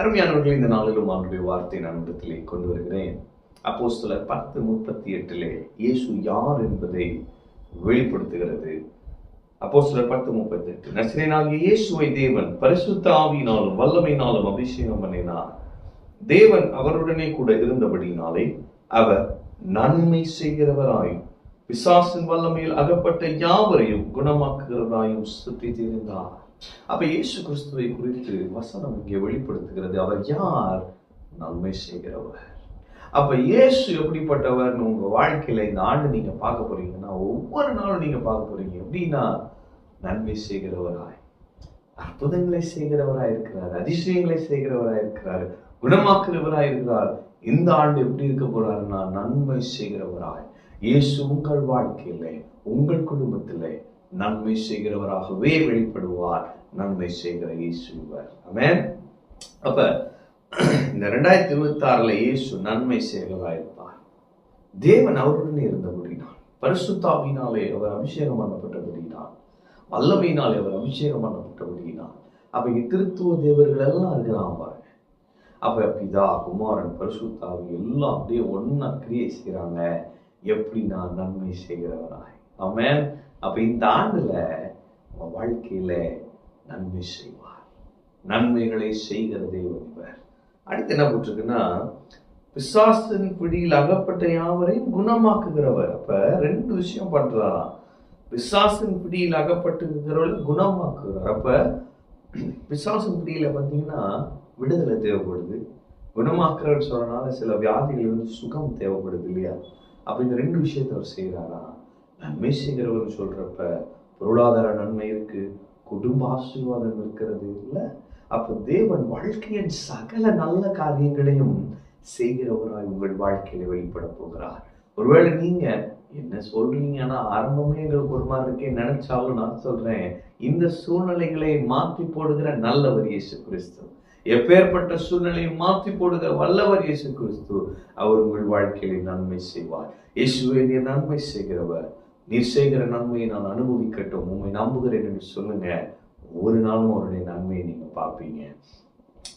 அருமையானவர்கள் இந்த நாளிலும் அவருடைய வார்த்தை நான் இடத்திலே கொண்டு வருகிறேன். அப்போ சில பத்து முப்பத்தி எட்டிலே இயேசு யார் என்பதை வெளிப்படுத்துகிறது. அப்போ சில பத்து முப்பத்தி எட்டு நசிரனாகிய இயேசுவை தேவன் பரிசுத்த ஆவியினாலும் வல்லமையினாலும் அபிஷேகம் பண்ணினார். தேவன் அவருடனே கூட இருந்தபடினாலே அவர் நன்மை செய்கிறவராயும் பிசாசின் வல்லமையில் அகப்பட்ட யாவரையும் குணமாக்குகிறதாயும் சுற்றி தெரிந்தார் அப்ப இயேசு கிறிஸ்துவை குறித்து வசனம் இங்கே வெளிப்படுத்துகிறது. அவர் யார்? நன்மை செய்கிறவர். அப்ப இயேசு எப்படிப்பட்டவர்னு உங்க வாழ்க்கையில இந்த ஆண்டு நீங்க பார்க்க போறீங்கன்னா ஒவ்வொரு நாளும் நீங்க பார்க்க போறீங்க. எப்படின்னா நன்மை செய்கிறவராய். அற்புதங்களை செய்கிறவராய் இருக்கிறார். அதிசயங்களை செய்கிறவராய் இருக்கிறார். குணமாக்குறவராய் இருக்கிறார். இந்த ஆண்டு எப்படி இருக்க போறாருன்னா நன்மை செய்கிறவராய். இயேசு உங்கள் வாழ்க்கையிலே உங்கள் குடும்பத்திலே நன்மை செய்கிறவராகவே வெளிப்படுவார். நன்மை செய்கிற இயேசுவார் இவர். அப்ப இந்த ரெண்டாயிரத்தி இருபத்தி ஆறுல இயேசு நன்மை இருப்பார் தேவன் அவருடன் இருந்தபடினான் பரிசுத்தாவினாலே அவர் அபிஷேகம் பண்ணப்பட்டபடினான் வல்லமையினாலே அவர் அபிஷேகம் பண்ணப்பட்டபடினான் அப்ப இங்க திருத்துவ தேவர்கள் எல்லாம் இருக்கிறான் பாருங்க. அப்ப பிதா குமாரன் பரிசுத்தாவி எல்லாம் அப்படியே ஒன்னா கிரியை செய்கிறாங்க எப்படி நான் நன்மை செய்கிறவராய் அவன் அப்ப இந்த ஆண்டுல உங்க வாழ்க்கையில நன்மை செய்வார். நன்மைகளை செய்கிற தேவன் இவர். அடுத்து என்ன போட்டிருக்குன்னா பிசாசின் பிடியில் அகப்பட்ட யாவரையும் குணமாக்குகிறவர். அப்ப ரெண்டு விஷயம் பண்றாராம். பிசாசின் பிடியில் அகப்பட்டுகிறவர்கள் குணமாக்குகிறார். அப்ப பிசாசின் பிடியில பார்த்தீங்கன்னா விடுதலை தேவைப்படுது. குணமாக்குறவர் சொல்கிறனால சில வியாதிகள் வந்து சுகம் தேவைப்படுது இல்லையா? அப்ப இந்த ரெண்டு விஷயத்தை அவர் செய்கிறாரா நன்மை செய்கிறவர் சொல்றப்ப பொருளாதார நன்மை இருக்கு குடும்ப ஆசீர்வாதம் இருக்கிறது இல்லை? அப்போ தேவன் வாழ்க்கையின் சகல நல்ல காரியங்களையும் செய்கிறவராய் உங்கள் வாழ்க்கையில வெளிப்பட போகிறார். ஒருவேளை நீங்க என்ன சொல்றீங்க? ஆனா ஆரம்பமே எங்களுக்கு ஒரு மாதிரி இருக்கே நினைச்சாலும் நான் சொல்றேன் இந்த சூழ்நிலைகளை மாற்றி போடுகிற நல்லவர் இயேசு கிறிஸ்து. எப்பேற்பட்ட சூழ்நிலையை மாற்றி போடுகிற வல்லவர் இயேசு கிறிஸ்து அவர் உங்கள் வாழ்க்கையில நன்மை செய்வார். இயேசுவை நன்மை செய்கிறவர். நீர் செய்கிற நன்மையை நான் அனுபவிக்கட்டும் உண்மை நம்புகிறேன் என்று சொல்லுங்க. ஒரு நாளும் அவருடைய நன்மையை நீங்க பார்ப்பீங்க.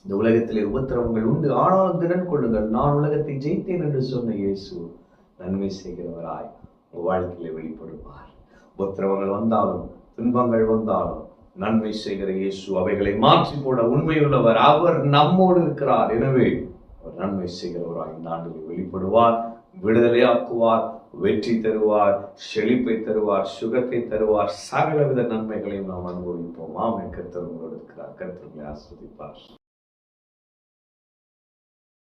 இந்த உலகத்திலே உபத்திரவங்கள் உண்டு. ஆனாலும் திறன் கொள்ளுங்கள். நான் உலகத்தை ஜெயித்தேன் என்று சொன்ன இயேசு நன்மை செய்கிறவராய் உங்க வாழ்க்கையில வெளிப்படுவார். உபத்திரவங்கள் வந்தாலும் துன்பங்கள் வந்தாலும் நன்மை செய்கிற இயேசு அவைகளை மாற்றி போட உண்மையுள்ளவர். அவர் நம்மோடு இருக்கிறார். எனவே அவர் நன்மை செய்கிறவராய் இந்த ஆண்டில் வெளிப்படுவார் விடுதலையாக்குவார் வெற்றி தருவார் செழிப்பை தருவார் சுகத்தை தருவார். சகலவித நன்மைகளையும் நாம் அனுபவிப்போம். ஆமென். கருத்தர் உங்களோடு இருக்கிறார். கருத்தர்களை ஆஸ்வதிப்பார்